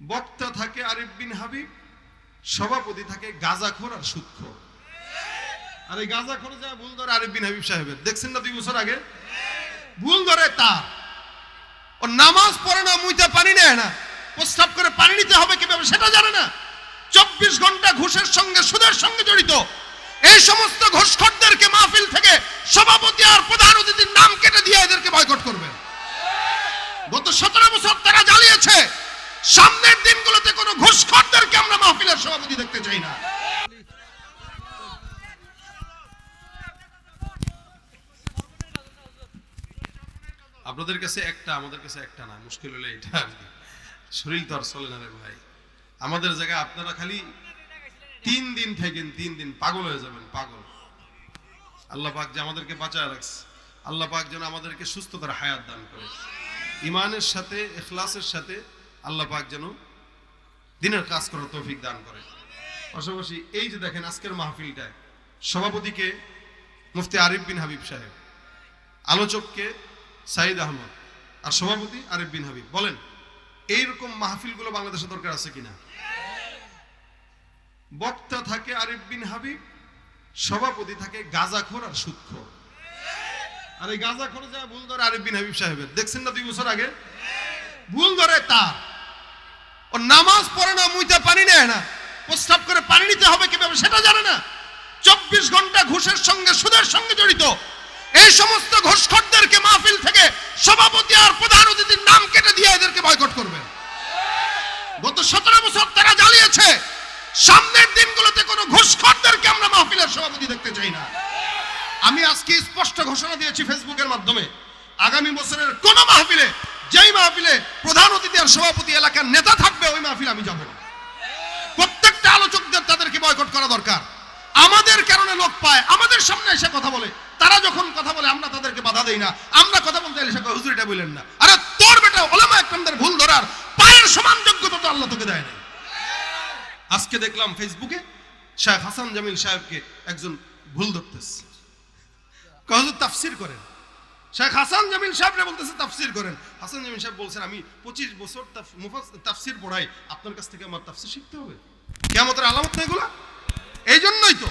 বক্তা থাকে আরিফ বিন হাবিব, সভাপতি থাকে গাজাখোর আর সুদখোর আর এই গাজাখোর যা ভুল ধরে আরিফ বিন হাবিব সাহেবের। দেখছেন না দুই বছর আগে? ভুল ধরে তার। ও নামাজ পড়ে না, মুইতে পানি নেয় না। প্রস্তাব করে পানি নিতে হবে কীভাবে সেটা জানে না। চব্বিশ ঘণ্টা ঘুষের সঙ্গে, সুদের সঙ্গে জড়িত। এই সমস্ত ঘুষখোরদেরকে মাহফিল থেকে সভাপতি আর প্রধান অতিথির নাম কেটে দিয়ে এদেরকে বয়কট করবেন গত সতেরো বছর তারা জ্বালিয়েছে। সামনের দিনগুলোতে কোনো ঘুষখোরদেরকে আমরা মাহফিলের সভাপতি দেখতে চাই না। আপনাদের কাছে একটা, আমাদের কাছে একটা না, মুশকিল হলে এটা আর কি। শরীর তো আর চলে না রে ভাই। আমাদের জায়গায় আপনারা খালি তিন দিন থাকেন, তিন দিন পাগল হয়ে যাবেন, পাগল। আল্লাহ পাক যে আমাদেরকে বাঁচায় রাখছে, আল্লাহ পাক যেন আমাদেরকে সুস্থতার হায়াত দান করে। ইমানের সাথে, এখলাসের সাথে আল্লাহ পাক যেন দিনের কাজ করার তৌফিক দান করে। পাশাপাশি এই যে দেখেন আজকের মাহফিলটায় সভাপতিকে মুফতি আরিফ বিন হাবিব সাহেব, আলোচককে সাইদ আহমদ, আর সভাপতি আরিফ বিন হাবিব। বলেন, এইরকম মাহফিলগুলো বাংলাদেশে দরকার আছে কিনা? বক্তা থাকে আরিফ বিন হাবিব, সভাপতি থাকে গাজাখোর আর সুদখোর। আর এই গাজাখোর যা ভুল ধরে আরিফ বিন হাবিব সাহেবের, দেখছেন না দুই বছর আগে? ভুল ধরে তার। ও নামাজ পড়ে না, মুইতে পানি নেয় না। প্রস্তাব করে পানি নিতে হবে কীভাবে সেটা জানে না। চব্বিশ ঘণ্টা ঘুষের সঙ্গে, সুদের সঙ্গে জড়িত। এই সমস্ত ঘুষখোরদেরকে মাহফিল থেকে সভাপতি আর প্রধান অতিথির নাম কেটে দিয়ে এদেরকে বয়কট করবেন গত সতেরো বছর তারা জ্বালিয়েছে। সামনের দিনগুলোতে কোনো ঘুষখোরদেরকে আমরা মাহফিলের সভাপতি দেখতে চাই না। আমি আজকে স্পষ্ট ঘোষণা দিয়েছি ফেসবুকের মাধ্যমে। আগামী বছরের কোন মাহফিলে যেই মাহফিলে প্রধান অতিথি আর সভাপতি এলাকার নেতা থাকবে ওই মাহফিল আমি যাব প্রত্যেকটা আলোচকদের তাদেরকে বয়কট করা দরকার। আমাদের কারণে লোক পায় আমাদের সামনে এসে কথা বলে। তারা যখন কথা বলে আমরা তাদেরকে বাধা দেই না। আমরা কথা বলতে এসে কয়, হুজুর এটা বললেন না। আরে তোর বেটা ওলামা একরামদের ভুল ধরার পায়ের সমান যোগ্যতা তো আল্লাহ তোকে দেয় না আজকে দেখলাম ফেসবুকে শেখ হাসান জামিল সাহেবকে একজন ভুল ধরতেছে। কহজুর তাফসির করেন। শেখ হাসান জামিল সাহেবরা বলতেছে, তাফসির করেন। হাসান জামিল সাহেব বলছেন, আমি পঁচিশ বছর তাফসির পড়াই। আপনার কাছ থেকে আমার তাফসির শিখতে হবে? কেমতের আলামত না এগুলা? এই জন্যই তো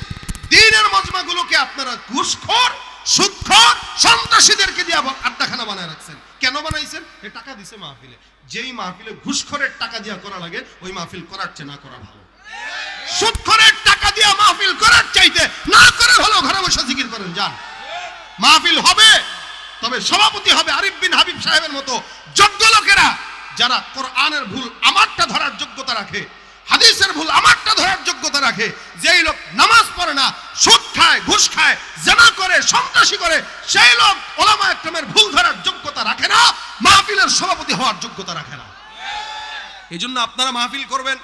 দিনের মজমাগুলোকে আপনারা ঘুষখোর, সুদখোর সন্ত্রাসীদেরকে দিয়ে আড্ডাখানা বানায় রাখছেন। কেন বানাইছেন? এ টাকা দিছে মাহফিলে। যেই মাহফিলে ঘুষখোরের টাকা দিয়া করা লাগে, ওই মাহফিল করার চেয়ে না করা ভালো। সুদখোরের টাকা দিয়া মাহফিল করার চাইতে না করে ভালো ঘরে বসে জিকির করেন, যান। মাহফিল হবে। তবে সভাপতি হবে আরিফ বিন হাবিব সাহেবের মতো যোগ্য লোকেরা যারা কোরআনের ভুল আমারটা ধরার যোগ্যতা রাখে, হাদিসের ভুল আমারটা ধরার যোগ্যতা রাখে, যেই লোক নামাজ পড়ে না, সুদ খায়, ঘুষ খায়, জানা করে, সন্ত্রাসী করে, সেই লোক ওলামা একরমের ভুল ধরার যোগ্যতা রাখে না, মাহফিলের সভাপতি হওয়ার যোগ্যতা রাখে না। এই জন্য আপনারা মাহফিল করবেন,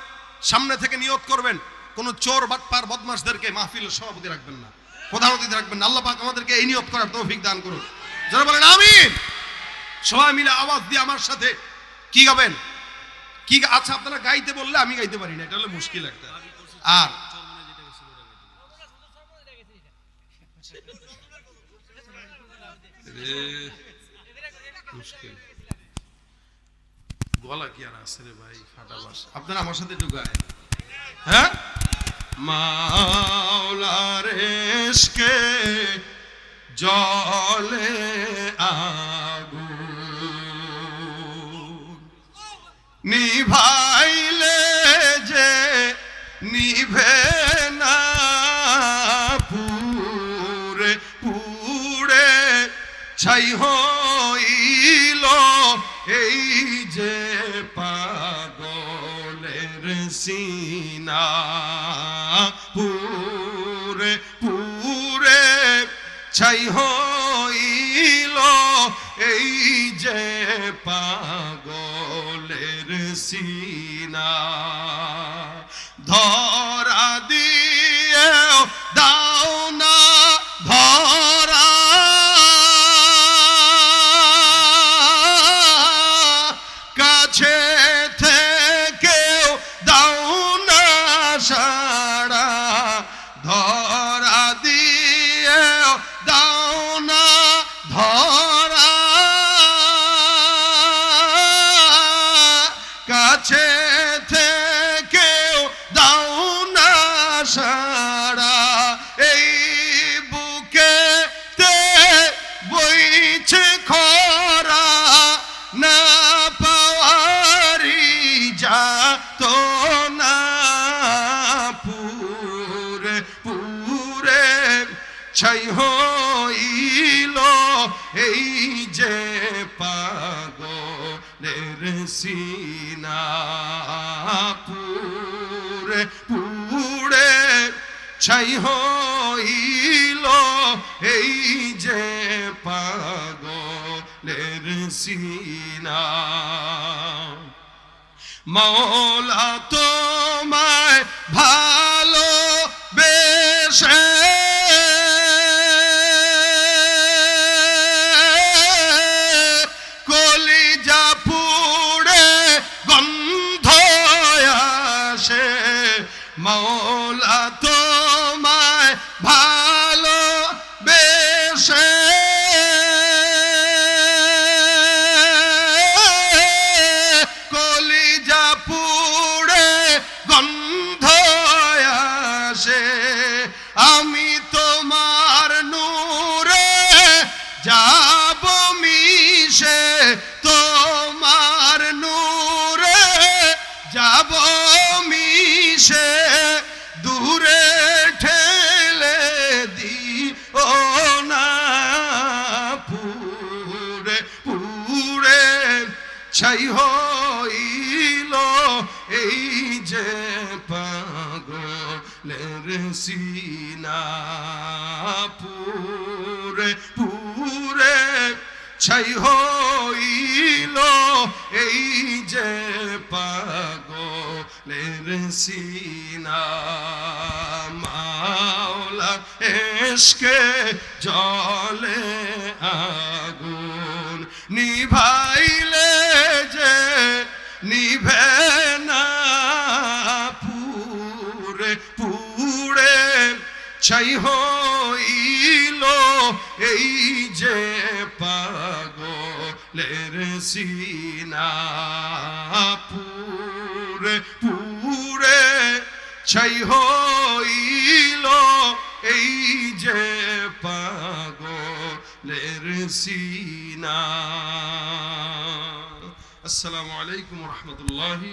সামনে থেকে নিয়োগ করবেন, কোন চোর, বাটপার বদমাসদেরকে মাহফিলের সভাপতি রাখবেন না, প্রধান অতিথি রাখবেন আল্লাহ পাক আমাদেরকে এই নিয়োগ করার তৌফিক দান করুন। যারা বলেন, আমিন। সবাই মিলে আওয়াজ দিয়ে আমার সাথে কি গাবেন? কি আচ্ছা আপনারা গাইতে বললে আমি গাইতে পারি না, এটা হলো মুশকিল একটা। আর গলা কি আর আছে রে ভাই, ফাটা বাস। আপনারা আমার সাথে একটু গায় হ্যাঁ? মাওলার এসকে জলে আগু নিভাইলে যে নিভে ছাই হইল এই যে পাগলের সিনা। পুরে পুরে ছাই হইল এই যে পাগলের সিনা। ছাড়া এই বুকে বইছে খরা না পাওয়ারি যা না পুরে পুরে ছাই হইল এই যে পাগলের সিনা ছাই হইল এই যে পাগলের সিনা। মৌলা তোমায় ভালো বেশে তোমার নূরে যাব মিশে, তোমার নূরে যাব মিশে, দূরে ঠেলে দি ও না পুরে পুরে ছাই হইল এই যে পাগলের সিনা পুরে পুরে ছাই হইল এই যে পাগলের সিনা। মাওলা এসকে জলে আগুন নিভাইলে ছাই হইল এই যে পাগলের সিনা পুরে পুরে ছাই হইল এই যে পাগলের সিনা। আসসালামু আলাইকুম রহমতুল্লাহি